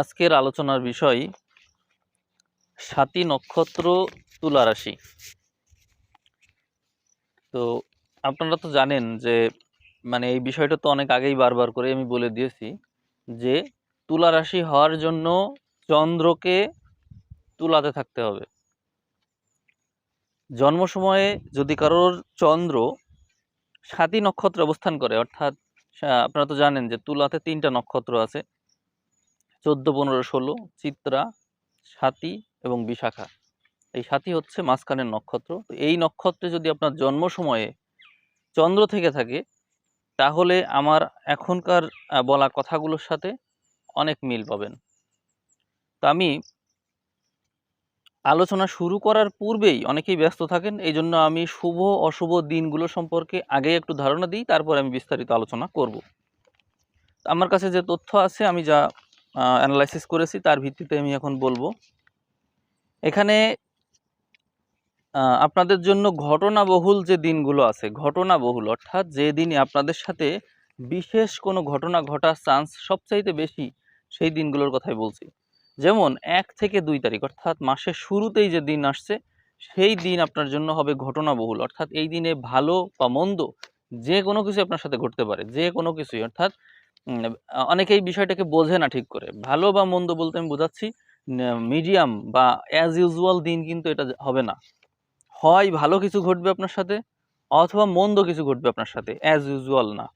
আজকের আলোচনার বিষয় সাতী নক্ষত্র তুলা রাশি। তো আপনারা তো জানেন যে মানে এই বিষয়টা তো অনেক আগেই বারবার করে আমি বলে দিয়েছি যে, তুলা রাশি হওয়ার জন্য চন্দ্রকে তুলাতে থাকতে হবে। জন্ম সময়ে যদি কারোর চন্দ্র সাতী নক্ষত্রে অবস্থান করে, অর্থাৎ আপনারা তো জানেন যে তুলাতে তিনটা নক্ষত্র আছে চোদ্দ, পনেরো, ষোলো, চিত্রা, সাতী এবং বিশাখা। এই সাথী হচ্ছে মাঝখানের নক্ষত্র। তো এই নক্ষত্রে যদি আপনার জন্ম সময়ে চন্দ্র থেকে থাকে, তাহলে আমার এখনকার বলা কথাগুলোর সাথে অনেক মিল পাবেন। তো আমি আলোচনা শুরু করার পূর্বেই অনেকেই ব্যস্ত থাকেন, এই জন্য আমি শুভ, অশুভ দিনগুলো সম্পর্কে আগে একটু ধারণা দিই, তারপর আমি বিস্তারিত আলোচনা করব। আমার কাছে যে তথ্য আছে, আমি যা অ্যানালাইসিস করেছি, তার ভিত্তিতে আমি এখন বলব। এখানে আপনাদের জন্য ঘটনাবহুল যে দিনগুলো আছে, ঘটনাবহুল, অর্থাৎ যে দিনে আপনাদের সাথে বিশেষ কোনো ঘটনা ঘটার চান্স সবচাইতে বেশি, সেই দিনগুলোর কথাই বলছি। যেমন, এক থেকে দুই তারিখ, অর্থাৎ মাসের শুরুতেই যে দিন আসছে, সেই দিন আপনার জন্য হবে ঘটনাবহুল। অর্থাৎ এই দিনে ভালো বা মন্দ, যে কোনো কিছু আপনার সাথে ঘটতে পারে, যে কোনো কিছুই। অর্থাৎ অনেকেই বিষয়টাকে বোঝে না ঠিক করে। ভালো বা মন্দ বলতে আমি বোঝাচ্ছি মিডিয়াম বা অ্যাজ ইউজুয়াল দিন কিন্তু এটা হবে না। হয় ভালো কিছু ঘটবে আপনার সাথে, অথবা মন্দ কিছু ঘটবে আপনার সাথে অ্যাজ ইউজুয়াল না।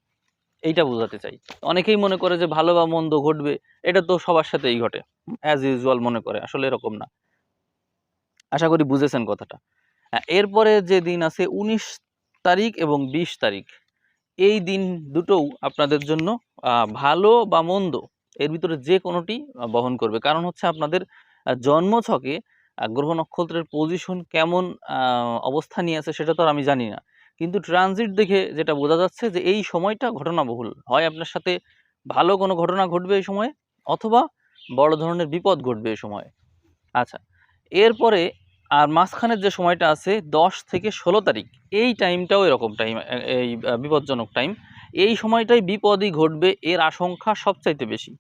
এইটা বোঝাতে চাই। অনেকেই মনে করে যে ভালো বা মন্দ ঘটবে, এটা তো সবার সাথেই ঘটে। অ্যাজ ইউজুয়াল মনে করে, আসলে এরকম না। আশা করি বুঝেছেন কথাটা। এরপরে যে দিন আছে, উনিশ তারিখ এবং বিশ তারিখ। এই দিন দুটোও আপনাদের জন্য ভালো বা মন্দ এর ভিতরে যে কোনোটি বহন করবে। কারণ হচ্ছে আপনাদের আহ, জন্মছকে গ্রহ নক্ষত্রের পজিশন কেমন অবস্থা নিয়ে আছে সেটা তো আর আমি জানি না। কিন্তু ট্রানজিট দেখে যেটা বোঝা যাচ্ছে যে এই সময়টা ঘটনাবহুল। হয় আপনার সাথে ভালো কোনো ঘটনা ঘটবে এই সময়ে অথবা বড় ধরনের বিপদ ঘটবে এই সময়ে। আচ্ছা এরপরে আর মাঝখানের যে সময়টা আছে দশ থেকে ষোলো তারিখ, এই টাইমটাও এরকম টাইম এই বিপজ্জনক টাইম এই সময়টাই বিপদই ঘটবে এর আশঙ্কা সবচাইতে বেশি।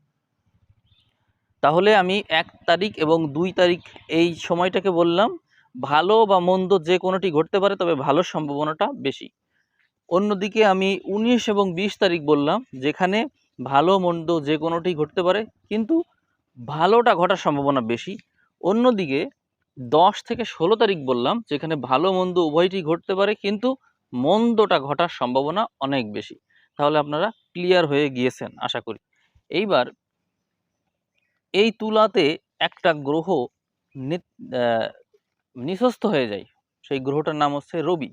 তাহলে আমি এক তারিখ এবং দুই তারিখ এই সময়টাকে বললাম, ভালো বা মন্দ যে কোনোটি ঘটতে পারে তবে ভালো সম্ভাবনাটা বেশি। অন্যদিকে আমি উনিশ এবং বিশ তারিখ বললাম, যেখানে ভালো, মন্দ যে কোনোটি ঘটতে পারে, কিন্তু ভালোটা ঘটার সম্ভাবনা বেশি। অন্যদিকে দশ থেকে ষোলো তারিখ বললাম, যেখানে ভালো মন্দ উভয়টি ঘটতে পারে, কিন্তু মন্দটা ঘটার সম্ভাবনা অনেক বেশি। তাহলে আপনারা ক্লিয়ার হয়ে গিয়েছেন, আশা করি। এইবার এই তুলাতে একটা গ্রহ নিঃস্ত হয়ে যায়। সেই গ্রহটার নাম হচ্ছে রবি।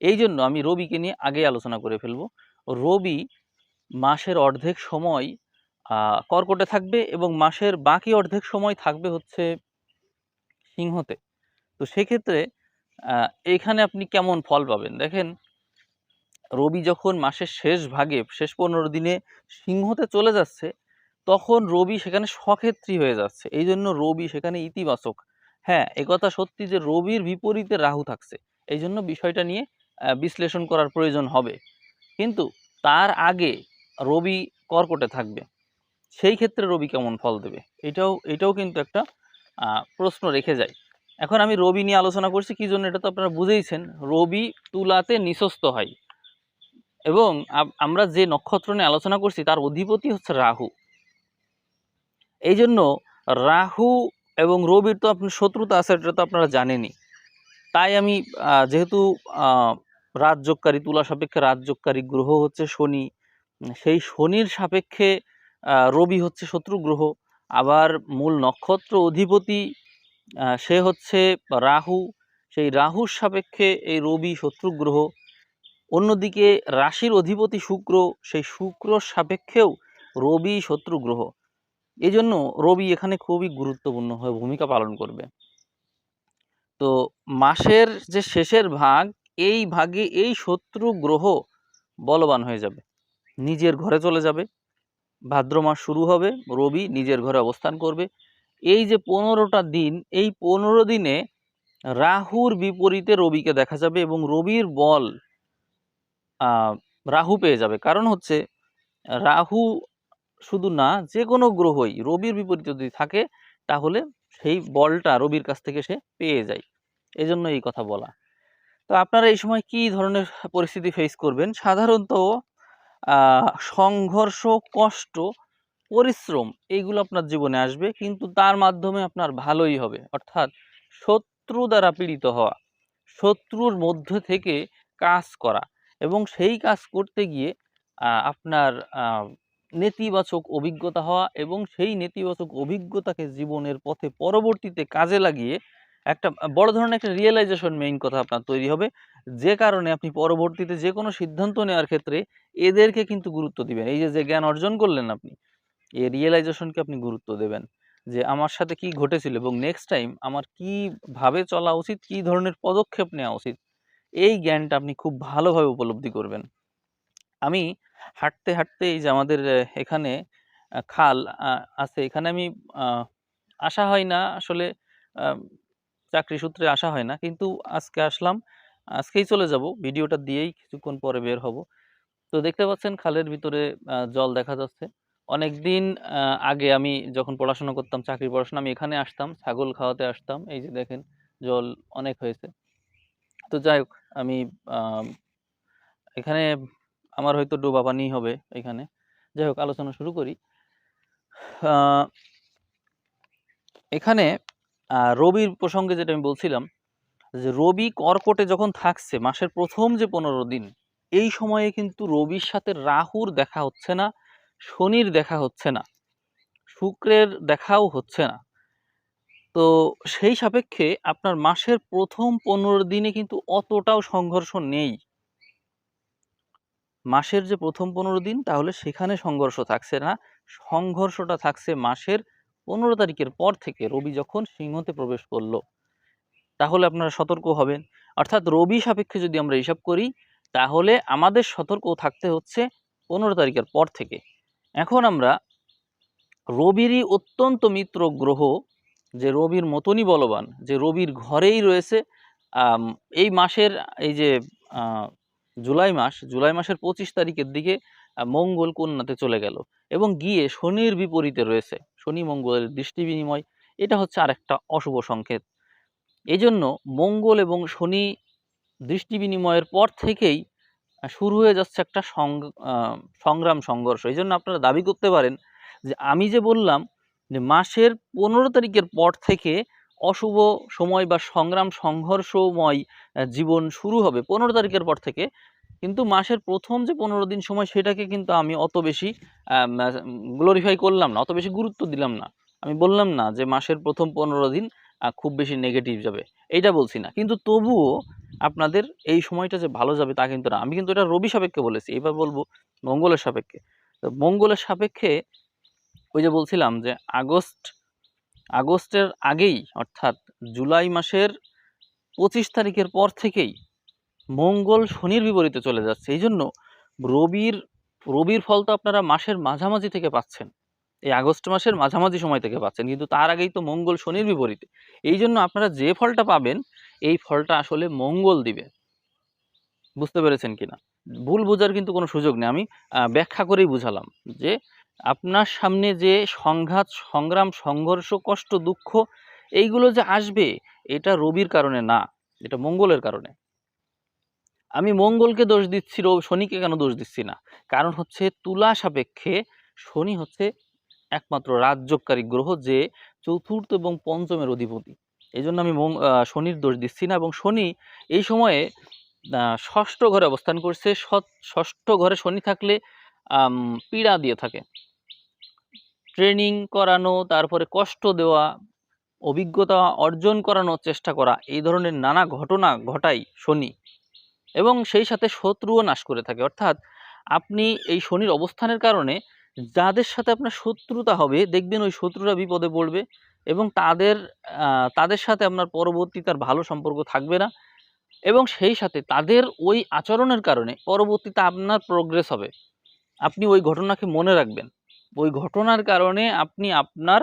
এই জন্য আমি রবিকে নিয়ে আগে আলোচনা করে ফেলব। রবি মাসের অর্ধেক সময় কর্কটে থাকবে এবং মাসের বাকি অর্ধেক সময় থাকবে হচ্ছে সিংহতে। তো সেক্ষেত্রে এখানে আপনি কেমন ফল পাবেন? দেখেন, রবি যখন মাসের শেষ ভাগে, শেষ পনেরো দিনে সিংহতে চলে যাচ্ছে, তখন রবি সেখানে সক্ষেত্রী হয়ে যাচ্ছে। এই জন্য রবি সেখানে ইতিবাচক। হ্যাঁ একথা সত্যি যে রবির বিপরীতে রাহু থাকছে। এই জন্য বিষয়টা নিয়ে বিশ্লেষণ করার প্রয়োজন হবে। কিন্তু তার আগে রবি কর্কটে থাকবে। সেই ক্ষেত্রে রবি কেমন ফল দেবে? এটাও এটাও কিন্তু একটা প্রশ্ন রেখে যায় এখন আমি রবি নিয়ে আলোচনা করছি, কি জন্য এটা তো আপনারা বুঝেইছেন। রবি তুলাতে নিঃস্ত হয়। এবং আমরা যে নক্ষত্র নিয়ে আলোচনা করছি, তার অধিপতি হচ্ছে রাহু। এই জন্য রাহু এবং রবির তো আপনার শত্রুতা আছে, এটা তো আপনারা জানেনই। তাই আমি যেহেতু রাজযোগকারী, তুলা সাপেক্ষে রাজযোগকারী গ্রহ হচ্ছে শনি, সেই শনির সাপেক্ষে রবি হচ্ছে শত্রু গ্রহ। আবার মূল নক্ষত্র অধিপতি সে হচ্ছে রাহু। সেই রাহুর সাপেক্ষে এই রবি শত্রুগ্রহ অন্যদিকে রাশির অধিপতি শুক্র, সেই শুক্রর সাপেক্ষেও রবি শত্রুগ্রহ এই জন্য রবি এখানে খুবই গুরুত্বপূর্ণ হয়ে ভূমিকা পালন করবে। তো মাসের যে শেষের ভাগ, এই ভাগে এই শত্রু গ্রহ বলবান হয়ে যাবে। নিজের ঘরে চলে যাবে। ভাদ্র মাস শুরু হবে, রবি নিজের ঘরে অবস্থান করবে। এই যে পনেরোটা দিন, এই পনেরো দিনে রাহুর বিপরীতে রবিকে দেখা যাবে এবং রবির বল রাহু পেয়ে যাবে। কারণ হচ্ছে, রাহু শুধু না যে কোনো গ্রহই রবির বিপরীতে যদি থাকে, তাহলে সেই বলটা রবির কাছ থেকে সে পেয়ে যায়। এজন্য এই কথা বলা। তো আপনারা এই সময় কি ধরনের পরিস্থিতি ফেস করবেন? সাধারণত সংঘর্ষ, কষ্ট, পরিশ্রম এইগুলো আপনার জীবনে আসবে। কিন্তু তার মাধ্যমে আপনার ভালোই হবে। অর্থাৎ শত্রু দ্বারা পীড়িত হওয়া, শত্রুর মধ্য থেকে কাজ করা এবং সেই কাজ করতে গিয়ে আপনার নেতিবাচক অভিজ্ঞতা হওয়া এবং সেই নেতিবাচক অভিজ্ঞতাকে জীবনের পথে পরবর্তীতে কাজে লাগিয়ে একটা বড় ধরনের একটা রিয়েলাইজেশন মেইন কথা আপনার তৈরি হবে। যে কারণে আপনি পরবর্তীতে যে কোনো সিদ্ধান্ত নেওয়ার ক্ষেত্রে এদেরকে কিন্তু গুরুত্ব দিবেন। এই যে যে জ্ঞান অর্জন করলেন আপনি এই রিয়েলাইজেশনকে আপনি গুরুত্ব দেবেন যে, আমার সাথে কি ঘটেছিল এবং নেক্সট টাইম আমার কি ভাবে চলা উচিত, কি ধরনের পদক্ষেপ নেওয়া উচিত, এই জ্ঞানটা আপনি খুব ভালোভাবে উপলব্ধি করবেন। আমি হাঁটতে হাঁটতে এই যে আমাদের এখানে খাল আছে। এখানে আমি আসা হয় না। আসলে চাকরি সূত্রে আসা হয় না। কিন্তু আজকে আসলাম আজকেই চলে যাব। ভিডিওটা দিয়েই কিছুক্ষণ পরে বের হব। তো দেখতে পাচ্ছেন খালের ভিতরে জল দেখা যাচ্ছে। অনেক দিন আগে আমি যখন পড়াশোনা করতাম চাকরি পড়াশোনা, আমি এখানে আসতাম, ছাগল খাওয়াতে আসতাম। এই যে দেখেন, জল অনেক হয়েছে। তো যাই হোক, আমি এখানে আমার হয়তো ডোবা পানি হবে এখানে। যাই হোক, আলোচনা শুরু করি। এখানে রবির প্রসঙ্গে যেটা আমি বলছিলাম যে রবি কর্কটে যখন থাকছে, মাসের প্রথম যে পনেরো দিন, এই সময়ে কিন্তু রবির সাথে রাহুর দেখা হচ্ছে না, শনির দেখা হচ্ছে না, শুক্রের দেখাও হচ্ছে না। তো সেই সাপেক্ষে আপনার মাসের প্রথম পনেরো দিনে কিন্তু অতটাও সংঘর্ষ নেই। মাসের যে প্রথম পনেরো দিন, তাহলে সেখানে সংঘর্ষ থাকছে না। সংঘর্ষটা থাকছে মাসের পনেরো তারিখের পর থেকে রবি যখন সিংহতে প্রবেশ করল। তাহলে আপনারা সতর্ক হবেন। অর্থাৎ রবি সাপেক্ষে যদি আমরা হিসাব করি, তাহলে আমাদের সতর্ক থাকতে হচ্ছে পনেরো তারিখের পর থেকে। এখন আমরা রবিরই অত্যন্ত মিত্র গ্রহ, যে রবির মতনই বলবান, যে রবির ঘরেই রয়েছে এই মাসের, এই যে জুলাই মাস, জুলাই মাসের পঁচিশ তারিখের দিকে মঙ্গল কন্যাতে চলে গেল এবং গিয়ে শনির বিপরীতে রয়েছে। শনি মঙ্গলের দৃষ্টি বিনিময়, এটা হচ্ছে আরেকটা অশুভ সংকেত। এই জন্য মঙ্গল এবং শনি দৃষ্টি বিনিময়ের পর থেকেই শুরু হয়ে যাচ্ছে একটা সংগ্রাম সংঘর্ষ। এই জন্য আপনারা দাবি করতে পারেন যে আমি যে বললাম যে মাসের পনেরো তারিখের পর থেকে অশুভ সময় বা সংগ্রাম সংঘর্ষময় জীবন শুরু হবে পনেরো তারিখের পর থেকে। কিন্তু মাসের প্রথম যে পনেরো দিন সময় সেটাকে কিন্তু আমি অত বেশি গ্লোরিফাই করলাম না, অত বেশি গুরুত্ব দিলাম না। আমি বললাম না যে মাসের প্রথম পনেরো দিন খুব বেশি নেগেটিভ যাবে। এইটা বলছি না। কিন্তু তবুও আপনাদের এই সময়টা যে ভালো যাবে তা কিন্তু না। আমি কিন্তু এটা রবি সাপেক্ষে বলেছি। এবার বলব মঙ্গলের সাপেক্ষে। তো মঙ্গলের সাপেক্ষে ওই যে বলছিলাম যে আগস্ট, আগস্টের আগেই অর্থাৎ জুলাই মাসের পঁচিশ তারিখের পর থেকেই মঙ্গল শনির বিপরীতে চলে যাচ্ছে। এই জন্য রবির রবির ফল তো আপনারা মাসের মাঝামাঝি থেকে পাচ্ছেন। এই আগস্ট মাসের মাঝামাঝি সময় থেকে পাচ্ছেন। কিন্তু তার আগেই তো মঙ্গল শনির বিপরীতে। এই জন্য আপনারা যে ফলটা পাবেন, এই ফলটা আসলে মঙ্গল দিবে। বুঝতে পেরেছেন কিনা? ভুল বোঝার কিন্তু কোনো সুযোগ নেই। আমি ব্যাখ্যা করেই বুঝালাম যে, আপনার সামনে যে সংঘাত, সংগ্রাম, সংঘর্ষ, কষ্ট, দুঃখ, এইগুলো যে আসবে, এটা রবির কারণে না। এটা মঙ্গলের কারণে। আমি মঙ্গলকে দোষ দিচ্ছি শনিকে কেন দোষ দিচ্ছি না? কারণ হচ্ছে তুলা সাপেক্ষে শনি হচ্ছে একমাত্র রাজ্যকারী গ্রহ যে চতুর্থ এবং পঞ্চমের অধিপতি। এই জন্য আমি শনির দোষ দিচ্ছি না এবং শনি এই সময়ে ষষ্ঠ ঘরে অবস্থান করছে। ষষ্ঠ ঘরে শনি থাকলে পীড়া দিয়ে থাকে। ট্রেনিং করানো, তারপরে কষ্ট দেওয়া, অভিজ্ঞতা অর্জন করানোর চেষ্টা করা, এই ধরনের নানা ঘটনা ঘটায় শনি। এবং সেই সাথে শত্রুও নাশ করে থাকে। অর্থাৎ আপনি এই শনির অবস্থানের কারণে যাদের সাথে আপনার শত্রুতা হবে, দেখবেন ওই শত্রুরা বিপদে পড়বে এবং তাদের তাদের সাথে আপনার পরবর্তী তার ভালো সম্পর্ক থাকবে না এবং সেই সাথে তাদের ওই আচরণের কারণে পরবর্তীতে আপনার প্রোগ্রেস হবে। আপনি ওই ঘটনাকে মনে রাখবেন। ওই ঘটনার কারণে আপনি আপনার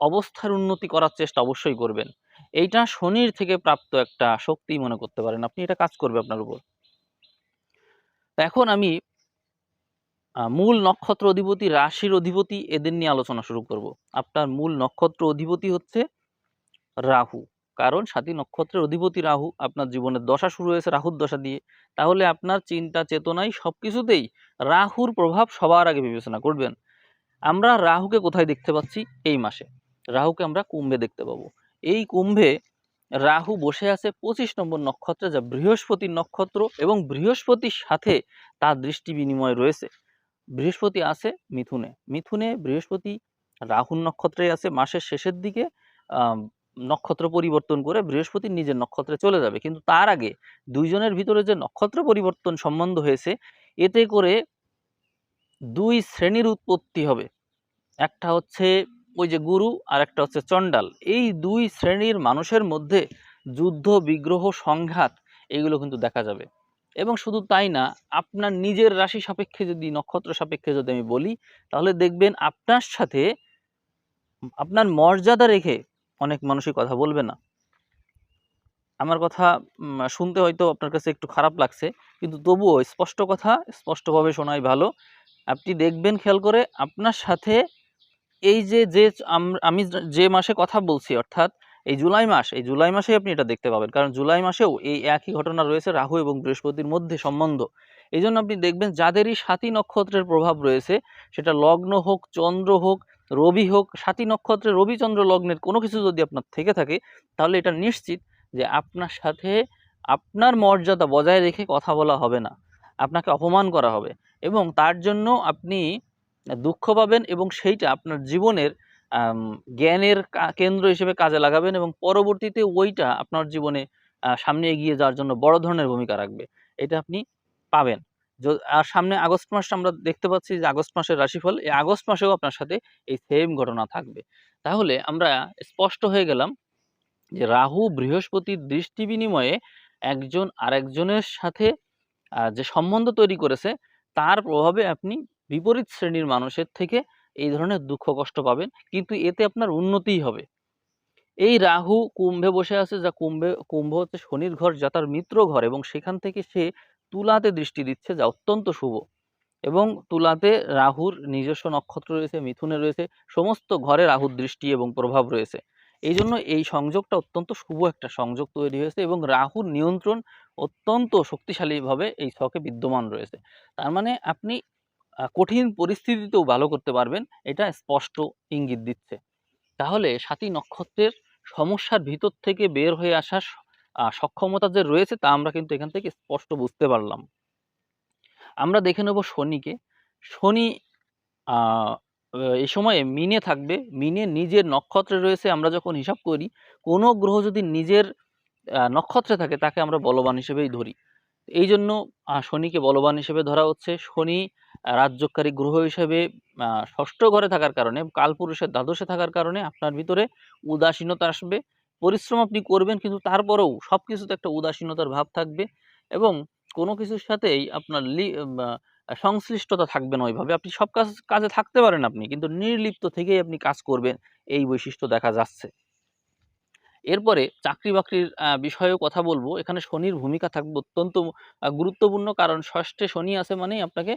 অবস্থার উন্নতি করার চেষ্টা অবশ্যই করবেন। এইটা শনির থেকে প্রাপ্ত একটা শক্তি মনে করতে পারেন। আপনি এটা কাজ করবে আপনার উপর। এখন আমি মূল নক্ষত্র অধিপতি, রাশির অধিপতি এদের নিয়ে আলোচনা শুরু করব। আপনার মূল নক্ষত্র অধিপতি হচ্ছে রাহু। কারণ সাতী নক্ষত্রের অধিপতি রাহু, আপনার জীবনের দশা শুরু হয়েছে রাহুর দশা দিয়ে। তাহলে আপনার চিন্তা চেতনায় সব কিছুতেই রাহুর প্রভাব সবার আগে বিবেচনা করবেন। আমরা রাহুকে কোথায় দেখতে পাচ্ছি? এই মাসে। রাহুকে আমরা কুম্ভে দেখতে পাবো। এই কুম্ভে রাহু বসে আছে পঁচিশ নম্বর নক্ষত্রে, যা বৃহস্পতির নক্ষত্র এবং বৃহস্পতির সাথে তার দৃষ্টি বিনিময় রয়েছে। বৃহস্পতি আছে মিথুনে। মিথুনে বৃহস্পতি রাহুল নক্ষত্রে আছে, মাসের শেষের দিকে নক্ষত্র পরিবর্তন করে বৃহস্পতি নিজের নক্ষত্রে চলে যাবে। কিন্তু তার আগে দুইজনের ভিতরে যে নক্ষত্র পরিবর্তন সম্বন্ধ হয়েছে, এতে করে দুই শ্রেণির উৎপত্তি হবে। একটা হচ্ছে ওই যে গুরু আর একটা হচ্ছে চণ্ডাল। এই দুই শ্রেণির মানুষের মধ্যে যুদ্ধ, বিগ্রহ, সংঘাত এইগুলো কিন্তু দেখা যাবে। এবং শুধু তাই না, আপনার নিজের রাশি সাপেক্ষে যদি, নক্ষত্র সাপেক্ষে যদি আমি বলি, তাহলে দেখবেন আপনার সাথে আপনার মর্যাদা রেখে অনেক মানুষই কথা বলবে না। আমার কথা শুনতে হয়তো আপনার কাছে একটু খারাপ লাগছে, কিন্তু তবুও স্পষ্ট কথা, স্পষ্টভাবে শোনাই ভালো। আপনি দেখবেন, খেয়াল করে আপনার সাথে এই যে যে, আমি যে মাসে কথা বলছি, অর্থাৎ এই জুলাই মাস, এই জুলাই মাসে আপনি এটা দেখতে পাবেন। কারণ জুলাই মাসেও এই একই ঘটনা রয়েছে রাহু এবং বৃহস্পতির মধ্যে সম্বন্ধ। এই জন্য আপনি দেখবেন যাদেরই সাতী নক্ষত্রের প্রভাব রয়েছে, সেটা লগ্ন হোক, চন্দ্র হোক, রবি হোক, সাতী নক্ষত্রে রবি, চন্দ্র লগ্নের কোনো কিছু যদি আপনার থেকে থাকে, তাহলে এটা নিশ্চিত যে আপনার সাথে আপনার মর্যাদা বজায় রেখে কথা বলা হবে না। আপনাকে অপমান করা হবে এবং তার জন্য আপনি দুঃখ পাবেন এবং সেইটা আপনার জীবনের জ্ঞানের কেন্দ্র হিসেবে কাজে লাগাবেন এবং পরবর্তীতে ওইটা আপনার জীবনে সামনে এগিয়ে যাওয়ার জন্য বড় ধরনের ভূমিকা রাখবে। এটা আপনি পাবেন। আর সামনে আগস্ট মাস আমরা দেখতে পাচ্ছি যে আগস্ট মাসের রাশিফল, এই আগস্ট মাসেও আপনার সাথে এই সেম ঘটনা থাকবে। তাহলে আমরা স্পষ্ট হয়ে গেলাম যে রাহু বৃহস্পতির দৃষ্টি বিনিময়ে একজন আরেকজনের সাথে যে সম্বন্ধ তৈরি করেছে, তার প্রভাবে আপনি বিপরীত শ্রেণির মানুষের থেকে এই ধরনের দুঃখ কষ্ট পাবেন। কিন্তু এতে আপনার উন্নতিই হবে। এই রাহু কুম্ভে বসে আছে যা কুম্ভে, কুম্ভ হচ্ছে শনির ঘর যা তার মিত্র ঘর এবং সেখান থেকে সে তুলাতে দৃষ্টি দিচ্ছে যা অত্যন্ত শুভ। এবং তুলাতে রাহুর নিজস্ব নক্ষত্র রয়েছে, মিথুনে রয়েছে, সমস্ত ঘরে রাহুর দৃষ্টি এবং প্রভাব রয়েছে। এই জন্য এই সংযোগটা অত্যন্ত শুভ একটা সংযোগ তৈরি হয়েছে এবং রাহুর নিয়ন্ত্রণ অত্যন্ত শক্তিশালীভাবে এই ছকে বিদ্যমান রয়েছে। তার মানে আপনি কঠিন পরিস্থিতিতেও ভালো করতে পারবেন। এটা স্পষ্ট ইঙ্গিত দিচ্ছে। তাহলে সাতী নক্ষত্রের সমস্যার ভিতর থেকে বের হয়ে আসার সক্ষমতা যে রয়েছে তা আমরা কিন্তু এখান থেকে স্পষ্ট বুঝতে পারলাম। আমরা দেখে নেব শনিকে। শনি এই সময়ে মিনে থাকবে। মিনে নিজের নক্ষত্রে রয়েছে আমরা যখন হিসাব করি, কোনো গ্রহ যদি নিজের নক্ষত্রে থাকে তাকে আমরা বলবান হিসেবেই ধরি। এই জন্য শনিকে বলবান হিসেবে ধরা হচ্ছে। শনি রাজ্যকারী গ্রহ হিসেবে ষষ্ঠ ঘরে থাকার কারণে, কালপুরুষের দ্বাদশে থাকার কারণে আপনার ভিতরে উদাসীনতা আসবে। পরিশ্রম আপনি করবেন, কিন্তু তারপরেও সব কিছুতে একটা উদাসীনতার ভাব থাকবে এবং কোনো কিছুর সাথেই আপনার সংশ্লিষ্টতা থাকবে না ওইভাবে। আপনি সব কাজ, কাজে থাকতে পারেন আপনি, কিন্তু নির্লিপ্ত থেকেই আপনি কাজ করবেন, এই বৈশিষ্ট্য দেখা যাচ্ছে। এরপরে চাকরি বাকরির বিষয়েও কথা বলব। এখানে শনির ভূমিকা থাকবে অত্যন্ত গুরুত্বপূর্ণ, কারণ ষষ্ঠে শনি আছে মানেই আপনাকে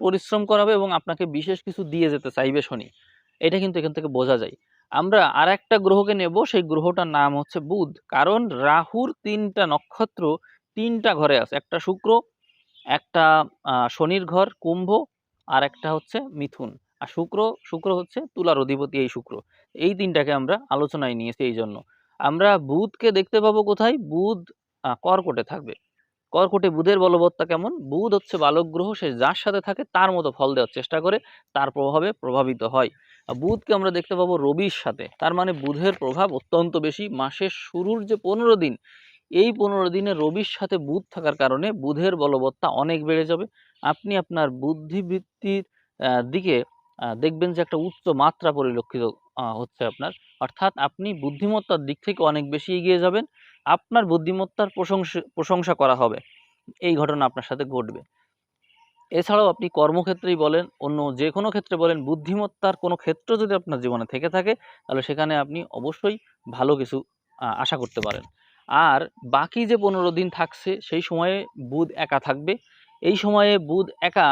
পরিশ্রম করাবে এবং আপনাকে বিশেষ কিছু দিয়ে যেতে চাইবে শনি। এটা কিন্তু এখান থেকে বোঝা যায়। আমরা আর একটা গ্রহকে নেব, সেই গ্রহটার নাম হচ্ছে বুধ। কারণ রাহুর তিনটা নক্ষত্র তিনটা ঘরে আছে। একটা শুক্র, একটা শনির ঘর, কুম্ভ আর একটা হচ্ছে মিথুন। আর শুক্র শুক্র হচ্ছে তুলার অধিপতি এই শুক্র। এই তিনটাকে আমরা আলোচনায় নিয়েছি এই জন্য। আমরা বুধকে দেখতে পাবো কোথায়? বুধ কর্কটে থাকবে। কর্কটে বুধের বলবত্তা কেমন? বুধ হচ্ছে বালক গ্রহ, সে যার সাথে থাকে তার মতো ফল দেওয়ার চেষ্টা করে, তার প্রভাবে প্রভাবিত হয়। বুধকে আমরা দেখতে পাবো রবির সাথে। তার মানে বুধের প্রভাব অত্যন্ত বেশি। মাসের শুরুর যে পনেরো দিন, এই পনেরো দিনে রবির সাথে বুধ থাকার কারণে বুধের বলবত্তা অনেক বেড়ে যাবে। আপনি আপনার বুদ্ধিবৃত্তির দিকে দেখবেন যে একটা উচ্চ মাত্রা পরিলক্ষিত হচ্ছে আপনার। অর্থাৎ আপনি বুদ্ধিমত্তার দিক থেকে অনেক বেশি এগিয়ে যাবেন। আপনার বুদ্ধিমত্তার প্রশংসা প্রশংসা করা হবে। এই ঘটনা আপনার সাথে ঘটবে। এছাড়াও আপনি কর্মক্ষেত্রেই বলেন, অন্য যে কোনো ক্ষেত্রে বলেন, বুদ্ধিমত্তার কোনো ক্ষেত্র যদি আপনার জীবনে থেকে থাকে, তাহলে সেখানে আপনি অবশ্যই ভালো কিছু আশা করতে পারেন। আর বাকি যে পনেরো দিন থাকছে, সেই সময়ে বুধ একা থাকবে। এই সময়ে বুধ একা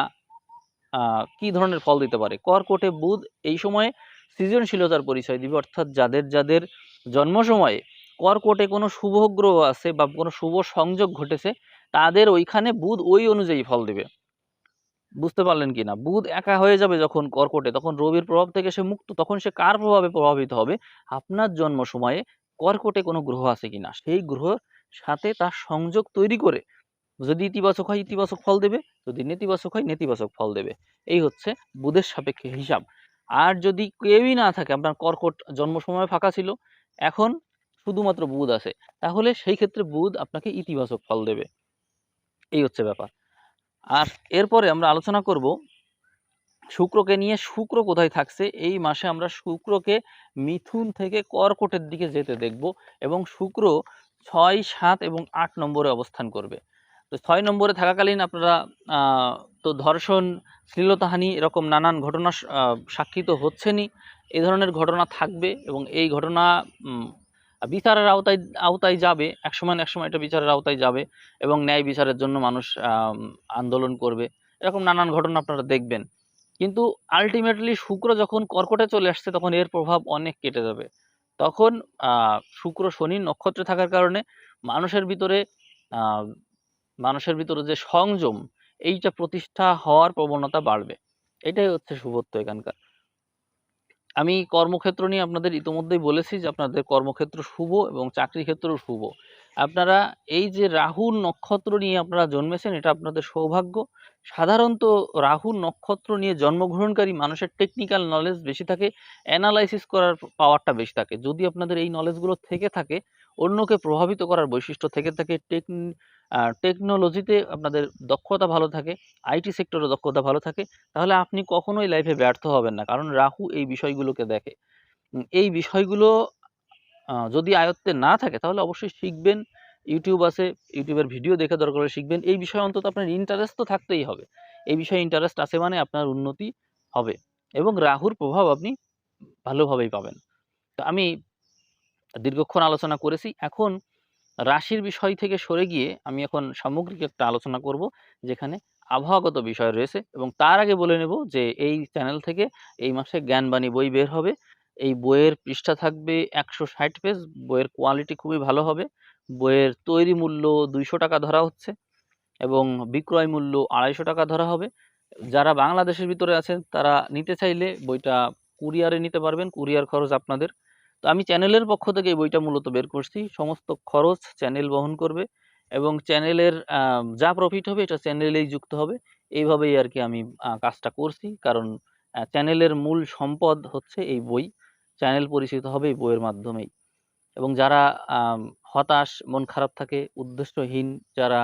কি ধরনের ফল দিতে পারে? কর্কটে বুধ এই সময়ে সৃজনশীলতার পরিচয় দিবে, অর্থাৎ যাদের যাদের জন্ম সময়ে কর্কটে কোনো শুভ গ্রহ আছে বা কোনো শুভ সংযোগ ঘটেছে, তাদের ওইখানে বুধ ওই অনুযায়ী ফল দিবে। বুঝতে পারলেন কি না বুধ একা হয়ে যাবে যখন কর্কটে, তখন রবির প্রভাব থেকে সে মুক্ত, তখন সে কার প্রভাবে প্রভাবিত হবে? আপনার জন্ম সময়ে কর্কটে কোনো গ্রহ আছে কিনা? সেই গ্রহের সাথে তার সংযোগ তৈরি করে, যদি ইতিবাচক হয় ইতিবাচক ফল দেবে, যদি নেতিবাচক হয় নেতিবাচক ফল দেবে। এই হচ্ছে বুধের সাপেক্ষে হিসাব। আর যদি কেউই না থাকে, আপনার কর্কট জন্ম সময় ফাঁকা ছিল, এখন শুধুমাত্র বুধ আছে, তাহলে সেই ক্ষেত্রে বুধ আপনাকে ইতিবাচক ফল দেবে। এই হচ্ছে ব্যাপার। আর এরপরে আমরা আলোচনা করব শুক্রকে নিয়ে, শুক্র কোথায় থাকছে? এই মাসে আমরা শুক্রকে মিথুন থেকে কর্কটের দিকে যেতে দেখব এবং শুক্র ছয়, সাত এবং আট নম্বরে অবস্থান করবে। তো ছয় নম্বরে থাকাকালীন আপনারা তো ধর্ষণ, শ্লীলতাহানি এরকম নানান ঘটনা সাক্ষিত হচ্ছেনই। এই ধরনের ঘটনা থাকবে এবং এই ঘটনা বিচারের আওতায় আওতায় যাবে, একসময় না একসময় এটা বিচারের আওতায় যাবে এবং ন্যায় বিচারের জন্য মানুষ আন্দোলন করবে। এরকম নানান ঘটনা আপনারা দেখবেন। কিন্তু আলটিমেটলি শুক্র যখন কর্কটে চলে আসছে তখন এর প্রভাব অনেক কেটে যাবে। তখন শুক্র শনি নক্ষত্রে থাকার কারণে মানুষের ভিতরে মানুষের ভিতরে যে সংযম, এইটা প্রতিষ্ঠা হওয়ার প্রবণতা বাড়বে। এটাই হচ্ছে শুভত্ব এখানকার। আমি কর্মক্ষেত্র নিয়ে আপনাদের ইতিমধ্যেই বলেছি যে আপনাদের কর্মক্ষেত্র শুভ এবং চাকরি ক্ষেত্রও শুভ। আপনারা এই যে রাহু নক্ষত্র নিয়ে আপনারা জন্মেছেন, এটা আপনাদের সৌভাগ্য। সাধারণত রাহু নক্ষত্র নিয়ে জন্মগ্রহণকারী মানুষের টেকনিক্যাল নলেজ বেশি থাকে অ্যানালাইসিস করার পাওয়ারটা বেশি থাকে। যদি আপনাদের এই নলেজগুলো থেকে থাকে অন্যকে প্রভাবিত করার বৈশিষ্ট্য থেকে থাকে টেক টেকনোলজিতে আপনাদের দক্ষতা ভালো থাকে, আইটি সেক্টরে দক্ষতা ভালো থাকে, তাহলে আপনি কখনোই লাইফে ব্যর্থ হবেন না। কারণ রাহু এই বিষয়গুলোকে দেখে। এই বিষয়গুলো যদি আয়ত্তে না থাকে, তাহলে অবশ্যই শিখবেন, ইউটিউব আছে, ইউটিউবের ভিডিও দেখে দরকার হলে শিখবেন। এই বিষয়ে অন্তত আপনার ইন্টারেস্ট তো থাকতেই হবে। এই বিষয়ে ইন্টারেস্ট আছে মানে আপনার উন্নতি হবে এবং রাহুর প্রভাব আপনি ভালোভাবেই পাবেন। তো আমি দীর্ঘক্ষণ আলোচনা করেছি। এখন রাশির বিষয় থেকে সরে গিয়ে আমি এখন সামগ্রিক একটা আলোচনা করব, যেখানে আবহাওয়াগত বিষয় রয়েছে এবং তার আগে বলে নেব যে এই চ্যানেল থেকে এই মাসে জ্ঞানবাণী বই বের হবে। এই বইয়ের পৃষ্ঠা থাকবে একশো ষাট পেজ, বইয়ের কোয়ালিটি খুবই ভালো হবে। বইয়ের তৈরি মূল্য দুইশো টাকা ধরা হচ্ছে এবং বিক্রয় মূল্য আড়াইশো টাকা ধরা হবে। যারা বাংলাদেশের ভিতরে আছেন, তারা নিতে চাইলে বইটা কুরিয়ারে নিতে পারবেন। কুরিয়ার খরচ আপনাদের তো আমি চ্যানেলের পক্ষ থেকে এই বইটা মূলত বের করছি। সমস্ত খরচ চ্যানেল বহন করবে এবং চ্যানেলের যা প্রফিট হবে এটা চ্যানেলেই যুক্ত হবে। এইভাবেই আর কি আমি কাজটা করছি। কারণ চ্যানেলের মূল সম্পদ হচ্ছে এই বই। চ্যানেল পরিচিত হবে এই বইয়ের মাধ্যমেই। এবং যারা হতাশ, মন খারাপ থাকে, উদ্দেশ্যহীন, যারা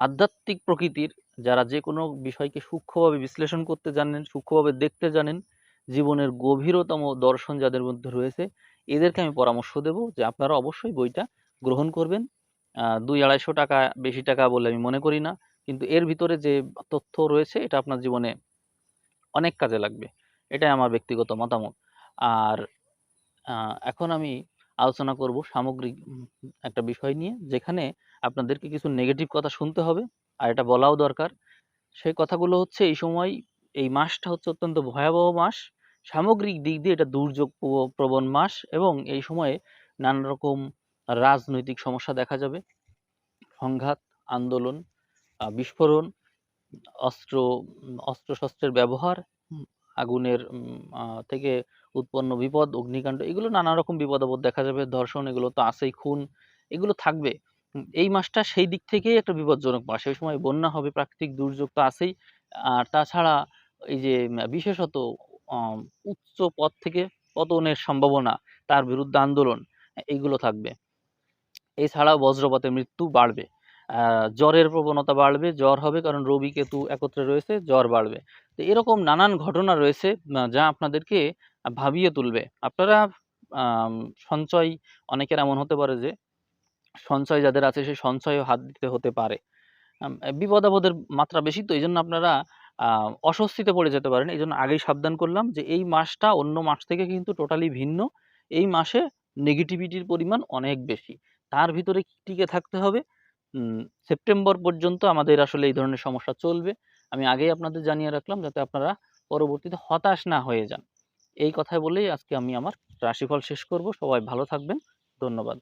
আধ্যাত্মিক প্রকৃতির, যারা যে কোনো বিষয়কে সূক্ষ্মভাবে বিশ্লেষণ করতে জানেন, সূক্ষ্মভাবে দেখতে জানেন জীবনের গভীরতম দর্শন যাদের মধ্যে রয়েছে, এদেরকে আমি পরামর্শ দেব যে আপনারা অবশ্যই বইটা গ্রহণ করবেন। দুই আড়াইশো টাকা, বেশি টাকা বলে আমি মনে করি না, কিন্তু এর ভিতরে যে তথ্য রয়েছে, এটা আপনার জীবনে অনেক কাজে লাগবে। এটাই আমার ব্যক্তিগত মতামত। আর এখন আমি আলোচনা করব সামগ্রিক একটা বিষয় নিয়ে, যেখানে আপনাদেরকে কিছু নেগেটিভ কথা শুনতে হবে, আর এটা বলাও দরকার। সেই কথাগুলো হচ্ছে এই সময়, এই মাসটা হচ্ছে অত্যন্ত ভয়াবহ মাস। সামগ্রিক দিক দিয়ে এটা দুর্যোগ প্রব- প্রবণ মাস এবং এই সময়ে নানা রকম রাজনৈতিক সমস্যা দেখা যাবে। সংঘাত, আন্দোলন বিস্ফোরণ, অস্ত্র, অস্ত্রশস্ত্রের ব্যবহার আগুনের থেকে উৎপন্ন বিপদ, অগ্নিকাণ্ড, এগুলো নানা রকম বিপদ আপদ দেখা যাবে। ধর্ষণ, এগুলো তো আছেই, খুন, এগুলো থাকবে। এই মাসটা সেই দিক থেকেই একটা বিপজ্জনক মাস। এই সময় বন্যা হবে, প্রাকৃতিক দুর্যোগ তো আছেই। আর তাছাড়া এই যে, বিশেষত উচ্চ পদ থেকে পতনের সম্ভাবনা তার বিরুদ্ধে আন্দোলন, এইগুলো থাকবে। এছাড়াও বজ্রপাতে মৃত্যু বাড়বে। জ্বরের প্রবণতা বাড়বে, জ্বর হবে কারণ রবি কেতু একত্রে রয়েছে, জ্বর বাড়বে। তো এরকম নানান ঘটনা রয়েছে যা আপনাদেরকে ভাবিয়ে তুলবে। আপনারা সঞ্চয়, অনেকের এমন হতে পারে যে, সঞ্চয় যাদের আছে সেই সঞ্চয়ে হাত দিতে হতে পারে। বিপদ আপদের মাত্রা বেশি, তো এই জন্য আপনারা অস্বস্তিতে পড়ে যেতে পারেন। এই জন্য আগেই সাবধান করলাম যে, এই মাসটা অন্য মাস থেকে কিন্তু টোটালি ভিন্ন। এই মাসে নেগেটিভিটির পরিমাণ অনেক বেশি। তার ভিতরে টিকে থাকতে হবে? সেপ্টেম্বর পর্যন্ত আমাদের আসলে এই ধরনের সমস্যা চলবে। আমি আগেই আপনাদের জানিয়ে রাখলাম যাতে আপনারা পরবর্তীতে হতাশ না হয়ে যান। এই কথা বলেই আজকে আমি আমার রাশিফল শেষ করব। সবাই ভালো থাকবেন। ধন্যবাদ।